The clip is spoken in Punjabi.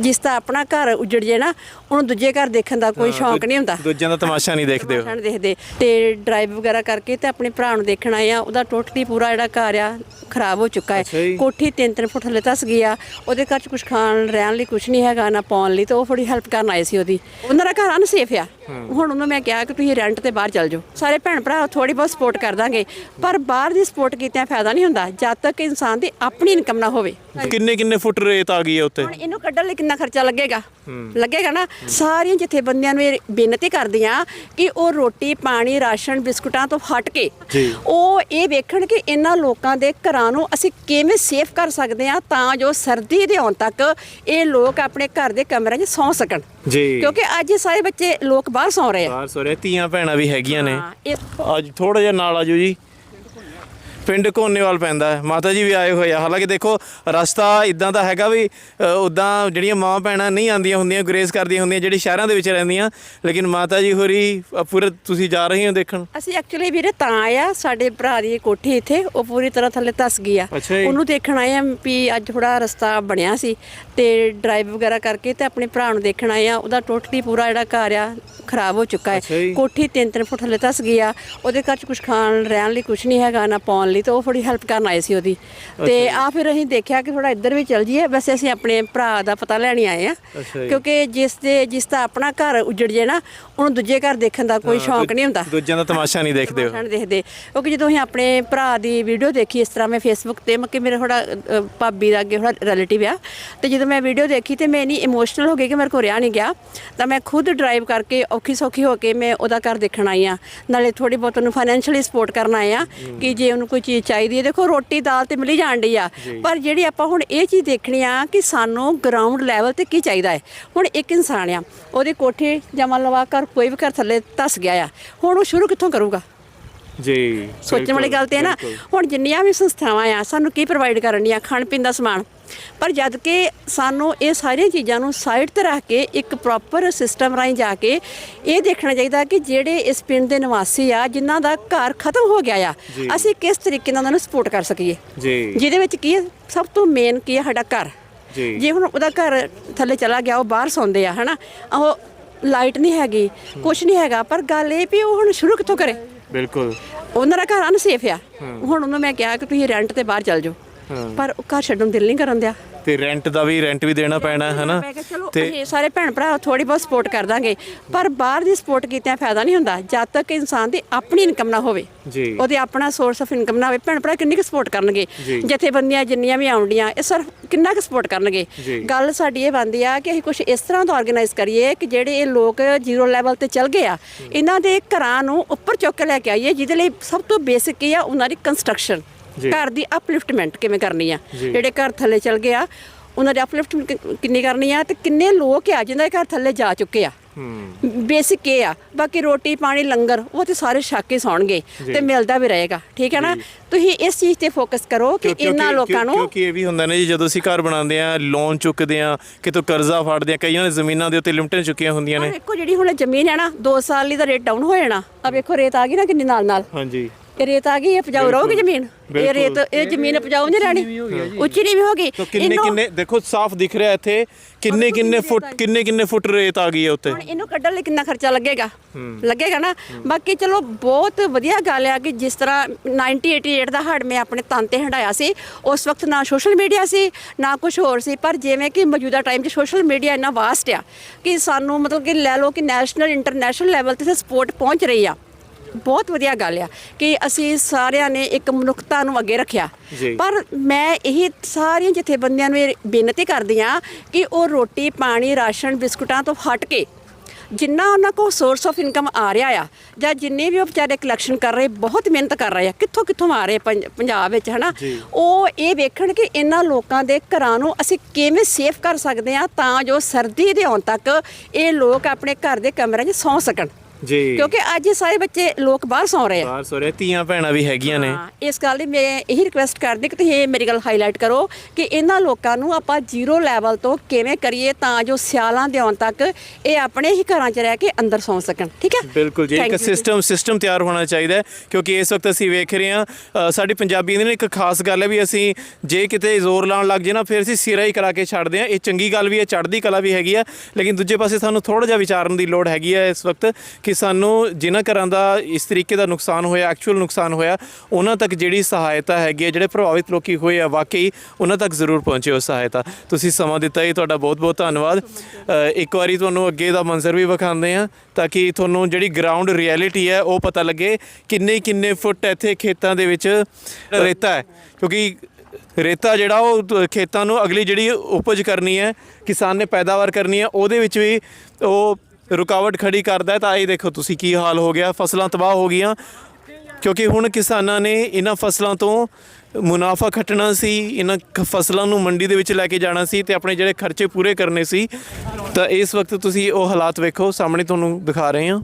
ਜਿਸ ਦਾ ਆਪਣਾ ਘਰ ਉਜੜ ਜੇ ਨਾ ਉਹਨੂੰ ਦੂਜੇ ਘਰ ਦੇਖਣ ਦਾ ਕੋਈ ਸ਼ੌਂਕ ਨਹੀਂ ਹੁੰਦਾ। ਦੂਜਿਆਂ ਦਾ ਤਮਾਸ਼ਾ ਨਹੀਂ ਦੇਖਦੇ ਹੋ ਦੇਖਦੇ। ਤੇ ਡਰਾਈਵ ਵਗੈਰਾ ਕਰਕੇ ਤੇ ਆਪਣੇ ਭਰਾ ਨੂੰ ਦੇਖਣ ਆਏ ਆ ਉਹਦਾ ਟੋਟਲੀ ਪੂਰਾ ਜਿਹੜਾ ਘਰ ਆ ਖਰਾਬ ਹੋ ਚੁੱਕਾ ਅੱਛਾ ਹੈ ਜੀ। ਕੋਠੀ ਤਿੰਨ ਤਿੰਨ ਫੁੱਟ ਥੱਲੇ ਧਸ ਗਈ ਆ ਉਹਦੇ ਘਰ ਚ ਕੁਝ ਖਾਣ ਰਹਿਣ ਲਈ ਕੁਝ ਨਹੀਂ ਹੈਗਾ ਨਾ ਪਾਉਣ ਲਈ ਤੇ ਉਹ ਥੋੜੀ ਹੈਲਪ ਕਰਨ ਆਏ ਸੀ ਉਹਦੀ। ਉਹਨਾਂ ਦਾ ਘਰ ਅਨਸੇਫ ਆ। ਹੁਣ ਉਹਨੂੰ ਮੈਂ ਕਿਹਾ ਕਿ ਤੁਸੀਂ ਰੈਂਟ ਤੇ ਬਾਹਰ ਚੱਲ ਜਾਓ। ਸਾਰੇ ਭੈਣ ਭਰਾ ਥੋੜੀ ਬਹੁਤ ਸਪੋਰਟ ਕਰ ਦਾਂਗੇ ਪਰ ਬਾਹਰ ਦੀ ਸਪੋਰਟ ਕੀਤਿਆਂ ਫਾਇਦਾ ਨਹੀਂ ਹੁੰਦਾ ਜਦ ਤੱਕ ਇਨਸਾਨ ਦੀ ਆਪਣੀ ਇਨਕਮ ਨਾ ਹੋਵੇ। ਕਿੰਨੇ ਕਿੰਨੇ ਫੁੱਟ ਰੇਤ ਆ ਗਈ ਹੈ ਉੱਤੇ ਹੁਣ ਇਹਨੂੰ ਕੱਢਣ ਲਈ ਕਿੰਨਾ ਖਰਚਾ ਲੱਗੇਗਾ? ਲੱਗੇਗਾ ਨਾ? ਸਾਰੀਆਂ ਜਥੇਬੰਦੀਆਂ ਨੂੰ ਇਹ ਬੇਨਤੀ ਕਰਦੀਆਂ ਕਿ ਉਹ ਰੋਟੀ ਪਾਣੀ ਰਾਸ਼ਨ ਬਿਸਕੁਟਾਂ ਤੋਂ ਹਟ ਕੇ। ਉਹ ਇਹ ਵੇਖਣ ਕਿ ਇਹਨਾਂ ਲੋਕਾਂ ਦੇ ਘਰਾਂ ਨੂੰ ਅਸੀਂ ਕਿਵੇਂ ਸੇਫ ਕਰ ਸਕਦੇ ਹਾਂ ਤਾਂ ਜੋ ਸਰਦੀ ਦੇ ਆਉਣ ਤੱਕ ਇਹ ਲੋਕ ਆਪਣੇ ਘਰ ਦੇ ਕਮਰਿਆਂ 'ਚ ਸੌਂ ਸਕਣ। ਜੀ। ਕਿਉਂਕਿ ਅੱਜ ਸਾਰੇ ਬੱਚੇ ਲੋਕ ਬਾਹਰ ਸੌਂ ਰਹੇ ਆ। ਬਾਹਰ ਸੋਰੇ ਧੀਆਂ ਭੈਣਾਂ ਵੀ ਹੈਗੀਆਂ ਨੇ। ਅੱਜ ਥੋੜਾ ਜਿਹਾ ਨਾਲ ਆਜੋ ਜੀ। ਪਿੰਡ ਕੋਨੇਵਾਲ ਪੈਂਦਾ ਹੈ। ਮਾਤਾ ਜੀ ਵੀ ਆਏ ਹੋਏ ਆ। ਹਾਲਾਂਕਿ ਦੇਖੋ ਰਸਤਾ ਇਦਾਂ ਦਾ ਹੈਗਾ ਵੀ ਉਦਾਂ ਜਿਹੜੀਆਂ ਮਾਂ ਭੈਣਾਂ ਨਹੀਂ ਆਂਦੀਆਂ ਹੁੰਦੀਆਂ ਗ੍ਰੇਸ ਕਰਦੀਆਂ ਹੁੰਦੀਆਂ ਜਿਹੜੀ ਸ਼ਹਿਰਾਂ ਦੇ ਵਿੱਚ ਰਹਿੰਦੀਆਂ ਲੇਕਿਨ ਮਾਤਾ ਜੀ ਹੋਰੀ ਪੂਰੇ ਤੁਸੀਂ ਜਾ ਰਹੇ ਹੋ ਦੇਖਣ? ਅਸੀਂ ਐਕਚੁਅਲੀ ਵੀਰੇ ਤਾਂ ਆਇਆ ਸਾਡੇ ਭਰਾ ਦੀ ਕੋਠੀ ਇੱਥੇ ਉਹ ਪੂਰੀ ਤਰ੍ਹਾਂ ਥੱਲੇ ਧਸ ਗਈ ਆ। ਉਹਨੂੰ ਦੇਖਣ ਆਏ ਆ ਵੀ ਅੱਜ ਥੋੜਾ ਰਸਤਾ ਬਣਿਆ ਸੀ ਤੇ ਡਰਾਈਵ ਵਗੈਰਾ ਕਰਕੇ ਤੇ ਆਪਣੇ ਭਰਾ ਨੂੰ ਦੇਖਣ ਆਏ ਆ। ਉਹਦਾ ਟੋਟਲੀ ਪੂਰਾ ਜਿਹੜਾ ਘਰ ਆ ਖਰਾਬ ਹੋ ਚੁੱਕਾ ਹੈ। ਕੋਠੀ ਤਿੰਨ ਤਿੰਨ ਫੁੱਟ ਥੱਲੇ ਧਸ ਗਈ ਆ। ਉਹਦੇ ਘਰ ਚ ਕੁਝ ਖਾਣ ਰਹਿਣ ਲਈ ਕੁਝ ਨਹੀਂ ਹੈਗਾ ਨਾ ਪਾਉਣ ਲਈ ਤੇ ਉਹ ਥੋੜੀ ਹੈਲਪ ਕਰਨ ਆਏ ਸੀ ਉਹਦੀ। ਤੇ ਆ ਫਿਰ ਅਸੀਂ ਦੇਖਿਆ ਕਿ ਥੋੜਾ ਇੱਧਰ ਵੀ ਚੱਲ ਜੀਏ ਵੈਸੇ ਅਸੀਂ ਆਪਣੇ ਭਰਾ ਦਾ ਪਤਾ ਲੈਣ ਆਏ ਆ। ਕਿਉਂਕਿ ਜਿਸ ਦੇ ਜਿਸ ਦਾ ਆਪਣਾ ਘਰ ਉਜੜ ਜੇ ਨਾ ਉਹਨੂੰ ਦੂਜੇ ਘਰ ਦੇਖਣ ਦਾ ਕੋਈ ਸ਼ੌਂਕ ਨਹੀਂ ਹੁੰਦਾ। ਦੂਜਿਆਂ ਦਾ ਤਮਾਸ਼ਾ ਨਹੀਂ ਦੇਖਦੇ ਹੋ ਤਮਾਸ਼ਾ ਨੀ ਦੇਖਦੇ। ਕਿਉਂਕਿ ਜਦੋਂ ਅਸੀਂ ਆਪਣੇ ਭਰਾ ਦੀ ਵੀਡੀਓ ਦੇਖੀ ਇਸ ਤਰ੍ਹਾਂ ਮੈਂ ਫੇਸਬੁੱਕ ਤੇ ਮੱਕੇ ਮੇਰੇ ਥੋੜਾ ਭਾਬੀ ਦਾ ਅੱਗੇ ਥੋੜਾ ਰਿਲੇਟਿਵ ਆ। ਤੇ ਜਦੋਂ ਮੈਂ ਵੀਡੀਓ ਦੇਖੀ ਤੇ ਮੈਂ ਇਨੀ ਇਮੋਸ਼ਨਲ ਹੋ ਗਈ ਕਿ ਮੇਰੇ ਕੋਲ ਰਿਆ ਨਹੀਂ ਗਿਆ। ਤਾਂ ਮੈਂ ਖੁਦ ਡਰਾਈਵ ਕਰਕੇ ਔਖੀ ਸੌਖੀ ਹੋ ਕੇ ਮੈਂ ਉਹਦਾ ਘਰ ਦੇਖਣ ਆਈ ਆ ਨਾਲੇ ਥੋੜੀ ਬਹੁਤ ਉਹਨੂੰ ਫਾਈਨੈਂਸ਼ੀਅਲੀ ਸਪੋਰਟ ਕਰਨ ਆਏ ਆ ਕਿ ਜੇ ਉਹਨੂੰ ਕੋਈ ਚੀਜ਼ ਚਾਹੀਦੀ ਹੈ। ਦੇਖੋ ਰੋਟੀ ਦਾਲ ਤੇ ਮਿਲੀ ਜਾਣ ਡਈ ਆ। ਪਰ ਜਿਹੜੀ ਆਪਾਂ ਹੁਣ ਇਹ ਚੀਜ਼ ਦੇਖਣੀ ਆ ਕਿ ਸਾਨੂੰ ਗਰਾਊਂਡ ਲੈਵਲ ਤੇ ਕੀ ਚਾਹੀਦਾ ਹੈ। ਹੁਣ ਇੱਕ ਇਨਸਾਨ ਆ ਉਹਦੇ ਕੋਠੇ ਜਾਂ ਮੰਨ ਲਵਾ ਘਰ ਕੋਈ ਵੀ ਘਰ ਥੱਲੇ ਧਸ ਗਿਆ ਆ ਹੁਣ ਉਹ ਸ਼ੁਰੂ ਕਿੱਥੋਂ ਕਰੂਗਾ? ਜੀ ਸੋਚਣ ਵਾਲੀ ਗੱਲ ਤੇ ਹੈ ਨਾ। ਹੁਣ ਜਿੰਨੀਆਂ ਵੀ ਸੰਸਥਾਵਾਂ ਆ ਸਾਨੂੰ ਕੀ ਪ੍ਰੋਵਾਈਡ ਕਰਨੀਆਂ ਖਾਣ ਪੀਣ ਦਾ ਸਮਾਨ? ਪਰ ਜਦ ਕਿ ਸਾਨੂੰ ਇਹ ਸਾਰੀਆਂ ਚੀਜ਼ਾਂ ਨੂੰ ਸਾਈਡ ਤੇ ਰੱਖ ਕੇ ਇੱਕ ਪ੍ਰੋਪਰ ਸਿਸਟਮ ਰਾਹੀਂ ਜਾ ਕੇ ਇਹ ਦੇਖਣਾ ਚਾਹੀਦਾ ਕਿ ਜਿਹੜੇ ਇਸ ਪਿੰਡ ਦੇ ਨਿਵਾਸੀ ਆ ਜਿਨ੍ਹਾਂ ਦਾ ਘਰ ਖਤਮ ਹੋ ਗਿਆ ਆ ਅਸੀਂ ਕਿਸ ਤਰੀਕੇ ਨਾਲ ਉਹਨਾਂ ਨੂੰ ਸਪੋਰਟ ਕਰ ਸਕੀਏ? ਜੀ। ਜਿਹਦੇ ਵਿੱਚ ਕੀ ਸਭ ਤੋਂ ਮੇਨ ਕੀ ਹੈ? ਸਾਡਾ ਘਰ। ਜੀ। ਜੇ ਹੁਣ ਉਹਦਾ ਘਰ ਥੱਲੇ ਚਲਾ ਗਿਆ ਉਹ ਬਾਹਰ ਸੌਂਦੇ ਆ ਹਨਾ? ਉਹ ਲਾਈਟ ਨਹੀਂ ਹੈਗੀ ਕੁਝ ਨਹੀਂ ਹੈਗਾ ਪਰ ਗੱਲ ਇਹ ਵੀ ਉਹ ਹੁਣ ਸ਼ੁਰੂ ਕਿੱਥੋਂ ਕਰੇ? ਬਿਲਕੁਲ। ਉਹਨਾਂ ਦਾ ਘਰ ਅਨਸੇਫ ਆ। ਹੁਣ ਉਹਨੂੰ ਮੈਂ ਕਿਹਾ ਕਿ ਤੁਸੀਂ ਰੈਂਟ ਤੇ ਬਾਹਰ ਚੱਲ ਜਾਓ। ਪਰ ਉਹ ਘਰ ਛੱਡਣ ਦਿਲ ਨਹੀਂ ਕਰਨ ਦਿਆ। ਤੇ ਰੈਂਟ ਦਾ ਵੀ ਰੈਂਟ ਵੀ ਦੇਣਾ ਪੈਣਾ ਹੈ ਨਾ ਤੇ ਸਾਰੇ ਭੈਣ ਭਰਾ ਥੋੜੀ ਬਹੁਤ ਸਪੋਰਟ ਕਰ ਦਾਂਗੇ। ਪਰ ਬਾਹਰ ਦੀ ਸਪੋਰਟ ਕੀਤਿਆਂ ਫਾਇਦਾ ਨਹੀਂ ਹੁੰਦਾ ਜਦ ਤੱਕ ਇਨਸਾਨ ਦੀ ਆਪਣੀ ਇਨਕਮ ਨਾ ਹੋਵੇ। ਜੀ। ਉਹਦੇ ਆਪਣਾ ਸੋਰਸ ਆਫ ਇਨਕਮ ਨਾ ਹੋਵੇ। ਭੈਣ ਭਰਾ ਕਿੰਨੀ ਕੁ ਸਪੋਰਟ ਕਰਨਗੇ। ਜਥੇਬੰਦੀਆਂ ਜਿੰਨੀਆਂ ਵੀ ਆਉਂਦੀਆਂ ਇਹ ਸਿਰਫ ਕਿੰਨਾ ਕੁ ਸਪੋਰਟ ਕਰਨਗੇ। ਗੱਲ ਸਾਡੀ ਇਹ ਬਣਦੀ ਆ ਕਿ ਅਸੀਂ ਕੁਝ ਇਸ ਤਰ੍ਹਾਂ ਦਾ ਆਰਗੇਨਾਈਜ਼ ਕਰੀਏ ਕਿ ਜਿਹੜੇ ਇਹ ਲੋਕ ਜ਼ੀਰੋ ਲੈਵਲ ਤੇ ਚੱਲ ਗਏ ਆ ਇਹਨਾਂ ਦੇ ਘਰਾਂ ਨੂੰ ਉੱਪਰ ਚੁੱਕ ਕੇ ਲੈ ਕੇ ਆਈਏ ਜਿਹਦੇ ਲਈ ਸਭ ਤੋਂ ਬੇਸਿਕ ਕੀ ਆ ਉਹਨਾਂ ਦੀ ਕੰਸਟਰਕਸ਼ਨ। ਘਰ ਦੀ ਅਪਲਿਫਟਮੈਂਟ ਕਿਵੇਂ ਕਰਨੀ ਆ। ਜਿਹੜੇ ਘਰ ਥੱਲੇ ਚੱਲ ਗਏ ਆ ਉਹਨਾਂ ਦੀ ਅਪਲਿਫਟਮੈਂਟ ਕਿੰਨੀ ਕਰਨੀ ਆ ਤੇ ਕਿੰਨੇ ਲੋਕ ਆ ਜਿਨ੍ਹਾਂ ਦੇ ਘਰ ਥੱਲੇ ਜਾ ਚੁੱਕੇ ਆ। ਹੂੰ। ਬੇਸਿਕ ਇਹ ਆ ਬਾਕੀ ਰੋਟੀ ਪਾਣੀ ਲੰਗਰ ਉਹ ਤੇ ਸਾਰੇ ਛੱਕ ਸੌਣਗੇ ਤੇ ਮਿਲਦਾ ਵੀ ਰਹੇਗਾ ਠੀਕ ਹੈ ਨਾ? ਤੁਸੀਂ ਇਸ ਚੀਜ਼ ਤੇ ਫੋਕਸ ਕਰੋ ਕਿ ਇਹਨਾਂ ਲੋਕਾਂ ਨੂੰ ਕਿਉਂਕਿ ਇਹ ਵੀ ਹੁੰਦਾ ਨੇ ਜੀ ਜਦੋਂ ਅਸੀਂ ਘਰ ਬਣਾਉਂਦੇ ਆ ਲੋਨ ਚੁੱਕਦੇ ਆ ਕਿਤੋਂ ਕਰਜ਼ਾ ਫੜਦੇ ਆ ਕਈਆਂ ਨੇ ਜ਼ਮੀਨਾਂ ਦੇ ਉੱਤੇ ਲਿਮਟਾਂ ਚੁੱਕੀਆਂ ਹੁੰਦੀਆਂ ਨੇ। ਵੇਖੋ ਜਿਹੜੀ ਹੁਣ ਜ਼ਮੀਨ ਹੈ ਨਾ 2 ਸਾਲ ਲਈ ਦਾ ਰੇਟ ਡਾਊਨ ਹੋ ਜਾਣਾ। ਆ ਵੇਖੋ ਰੇਤ ਆ ਗਈ ਨਾ ਕਿੰਨੀ ਨਾਲ ਨਾਲ ਹਾਂਜੀ। ਇਹ ਰੇਤ ਆ ਗਈ ਇਹ ਉਪਜਾਊ ਰਹੂਗੀ ਜ਼ਮੀਨ? ਇਹ ਰੇਤ ਇਹ ਜ਼ਮੀਨ ਉਪਜਾਊ ਨਹੀਂ ਰਹਿਣੀ ਉੱਚੀ ਨਹੀਂ ਵੀ ਹੋਗੀ ਤਾਂ ਕਿੰਨੇ ਕਿੰਨੇ ਦੇਖੋ ਸਾਫ਼ ਦਿਖ ਰਿਹਾ ਇੱਥੇ। ਕਿੰਨੇ ਕਿੰਨੇ ਫੁੱਟ ਕਿੰਨੇ ਕਿੰਨੇ ਫੁੱਟ ਰੇਤ ਆ ਗਈ ਹੈ ਉੱਤੇ ਹੁਣ ਇਹਨੂੰ ਕੱਢਣ ਲਈ ਕਿੰਨਾ ਖਰਚਾ ਲੱਗੇਗਾ? ਲੱਗੇਗਾ ਨਾ? ਬਾਕੀ ਚਲੋ ਬਹੁਤ ਵਧੀਆ ਗੱਲ ਆ ਕਿ ਜਿਸ ਤਰ੍ਹਾਂ 1988 ਦਾ ਹੜ ਮੈਂ ਆਪਣੇ ਤਨ ਤੇ ਹੰਡਾਇਆ ਸੀ ਉਸ ਵਕਤ ਨਾ ਸੋਸ਼ਲ ਮੀਡੀਆ ਸੀ ਨਾ ਕੁਝ ਹੋਰ ਸੀ ਪਰ ਜਿਵੇਂ ਕਿ ਮੌਜੂਦਾ ਟਾਈਮ 'ਚ ਸੋਸ਼ਲ ਮੀਡੀਆ ਇੰਨਾ ਵਾਸਟ ਆ ਕਿ ਸਾਨੂੰ ਮਤਲਬ ਕਿ ਲੈ ਲਓ ਕਿ ਨੈਸ਼ਨਲ ਇੰਟਰਨੈਸ਼ਨਲ ਲੈਵਲ ਤੇ ਸਪੋਰਟ ਪਹੁੰਚ ਰਹੀ ਆ। ਬਹੁਤ ਵਧੀਆ ਗੱਲ ਆ ਕਿ ਅਸੀਂ ਸਾਰਿਆਂ ਨੇ ਇੱਕ ਮਨੁੱਖਤਾ ਨੂੰ ਅੱਗੇ ਰੱਖਿਆ। ਪਰ ਮੈਂ ਇਹ ਸਾਰੀਆਂ ਜਥੇਬੰਦੀਆਂ ਨੂੰ ਇਹ ਬੇਨਤੀ ਕਰਦੀ ਆ ਕਿ ਉਹ ਰੋਟੀ ਪਾਣੀ ਰਾਸ਼ਨ ਬਿਸਕੁਟਾਂ ਤੋਂ ਹਟ ਕੇ ਜਿੰਨਾ ਉਹਨਾਂ ਕੋਲ ਸੋਰਸ ਆਫ ਇਨਕਮ ਆ ਰਿਹਾ ਆ ਜਾਂ ਜਿੰਨੇ ਵੀ ਉਹ ਵਿਚਾਰੇ ਕਲੈਕਸ਼ਨ ਕਰ ਰਹੇ ਬਹੁਤ ਮਿਹਨਤ ਕਰ ਰਹੇ ਆ ਕਿੱਥੋਂ ਕਿੱਥੋਂ ਆ ਰਹੇ ਪੰਜ- ਪੰਜਾਬ ਵਿੱਚ ਹਨਾ। ਉਹ ਇਹ ਵੇਖਣ ਕਿ ਇਹਨਾਂ ਲੋਕਾਂ ਦੇ ਘਰਾਂ ਨੂੰ ਅਸੀਂ ਕਿਵੇਂ ਸੇਫ ਕਰ ਸਕਦੇ ਆ ਤਾਂ ਜੋ ਸਰਦੀ ਦੇ ਆਉਣ ਤੱਕ ਇਹ ਲੋਕ ਆਪਣੇ ਘਰ ਦੇ ਕਮਰਿਆਂ 'ਚ ਸੌਂ ਸਕਣ ਜੀ। ਕਿਉਂਕਿ ਅੱਜ ਸਾਰੇ ਬੱਚੇ ਲੋਕ ਬਾਹਰ ਸੌ ਰਹੇ ਆ। ਬਾਹਰ ਸੋਰੇ ਧੀਆਂ ਭੈਣਾਂ ਵੀ ਹੈਗੀਆਂ ਨੇ। ਹਾਂ, ਇਸ ਗੱਲ ਦੀ ਮੈਂ ਇਹੀ ਰਿਕੁਐਸਟ ਕਰਦੀ ਕਿ ਤੁਸੀਂ ਇਹ ਮੇਰੀ ਗੱਲ ਹਾਈਲਾਈਟ ਕਰੋ ਕਿ ਇਹਨਾਂ ਲੋਕਾਂ ਨੂੰ ਆਪਾਂ ਜ਼ੀਰੋ ਲੈਵਲ ਤੋਂ ਕਿਵੇਂ ਕਰੀਏ ਤਾਂ ਜੋ ਸਿਆਲਾਂ ਦੇ ਆਉਣ ਤੱਕ ਇਹ ਆਪਣੇ ਹੀ ਘਰਾਂ 'ਚ ਰਹਿ ਕੇ ਅੰਦਰ ਸੌਂ ਸਕਣ ਠੀਕ ਹੈ? ਬਿਲਕੁਲ ਜੀ Thank ਇੱਕ you। ਸਿਸਟਮ ਸਿਸਟਮ ਤਿਆਰ ਹੋਣਾ ਚਾਹੀਦਾ ਹੈ ਕਿਉਂਕਿ ਇਸ ਵਕਤ ਅਸੀਂ ਵੇਖ ਰਹੇ ਹਾਂ ਅ, ਸਾਡੀ ਪੰਜਾਬੀਆਂ ਦੀ ਨਾ ਇੱਕ ਖਾਸ ਗੱਲ ਹੈ ਵੀ ਅਸੀਂ ਜੇ ਕਿਤੇ ਜ਼ੋਰ ਲਾਉਣ ਲੱਗ ਜੇ ਨਾ ਫਿਰ ਅਸੀਂ ਸਿਰਾ ਹੀ ਕਰਾ ਕੇ ਛੱਡਦੇ ਹਾਂ। ਇਹ ਚੰਗੀ ਗੱਲ ਵੀ ਹੈ ਚੜ੍ਹਦੀ ਕਲਾ ਵੀ ਹੈਗੀ ਆ ਲੇਕਿਨ ਦੂਜੇ ਪਾਸੇ ਸਾਨੂੰ ਥੋੜਾ ਜਿਹਾ ਵਿਚਾਰਨ ਦੀ ਲੋੜ ਹੈਗੀ ਹੈ ਇਸ ਵਕਤ ਕਿ ਸਾਨੂੰ ਜਿਨ੍ਹਾਂ ਘਰਾਂ ਦਾ ਇਸ ਤਰੀਕੇ ਦਾ ਨੁਕਸਾਨ ਹੋਇਆ ਐਕਚੁਅਲ ਨੁਕਸਾਨ ਹੋਇਆ, ਉਹਨਾਂ ਤੱਕ ਜਿਹੜੀ ਸਹਾਇਤਾ ਹੈਗੀ ਹੈ, ਜਿਹੜੇ ਪ੍ਰਭਾਵਿਤ ਲੋਕੀ ਹੋਏ ਆ, ਵਾਕਈ ਉਹਨਾਂ ਤੱਕ ਜ਼ਰੂਰ ਪਹੁੰਚੇ ਉਹ ਸਹਾਇਤਾ। ਤੁਸੀਂ ਸਮਾਂ ਦਿੱਤਾ ਜੀ, ਤੁਹਾਡਾ ਬਹੁਤ ਬਹੁਤ ਧੰਨਵਾਦ ਇੱਕ ਵਾਰੀ ਤੁਹਾਨੂੰ ਅੱਗੇ ਦਾ ਮੰਜ਼ਰ ਵੀ ਵਿਖਾਉਂਦੇ ਆ ਤਾਂ ਕਿ ਤੁਹਾਨੂੰ ਜਿਹੜੀ ਗਰਾਊਂਡ ਰਿਐਲਿਟੀ ਹੈ, ਉਹ ਪਤਾ ਲੱਗੇ ਕਿੰਨੇ ਕਿੰਨੇ ਫੁੱਟ ਇੱਥੇ ਖੇਤਾਂ ਦੇ ਵਿੱਚ ਰੇਤਾ ਹੈ। ਕਿਉਂਕਿ ਰੇਤਾ ਜਿਹੜਾ ਉਹ ਖੇਤਾਂ ਨੂੰ ਅਗਲੀ ਜਿਹੜੀ ਉਪਜ ਕਰਨੀ ਹੈ, ਕਿਸਾਨ ਨੇ ਪੈਦਾਵਾਰ ਕਰਨੀ ਹੈ, ਉਹਦੇ ਵਿੱਚ ਵੀ ਉਹ ਰੁਕਾਵਟ ਖੜੀ ਕਰਦਾ ਹੈ, ਤਾਂ ਇਹ ਦੇਖੋ ਤੁਸੀਂ ਕੀ ਹਾਲ ਹੋ ਗਿਆ। ਫਸਲਾਂ ਤਬਾਹ ਹੋ ਗਈਆਂ, ਕਿਉਂਕਿ ਹੁਣ ਕਿਸਾਨਾਂ ਨੇ ਇਹਨਾਂ ਫਸਲਾਂ ਤੋਂ ਮੁਨਾਫਾ ਖੱਟਣਾ ਸੀ, ਇਹਨਾਂ ਕ- ਫਸਲਾਂ ਨੂੰ ਮੰਡੀ ਦੇ ਵਿੱਚ ਲੈ ਕੇ ਜਾਣਾ ਸੀ ਤੇ ਆਪਣੇ ਜਿਹੜੇ ਖਰਚੇ ਪੂਰੇ ਕਰਨੇ ਸੀ। ਤਾਂ ਇਸ ਵਕਤ ਤੁਸੀਂ ਉਹ ਹਾਲਾਤ ਵੇਖੋ, ਸਾਹਮਣੇ ਤੁਹਾਨੂੰ ਦਿਖਾ ਰਹੇ ਹਾਂ।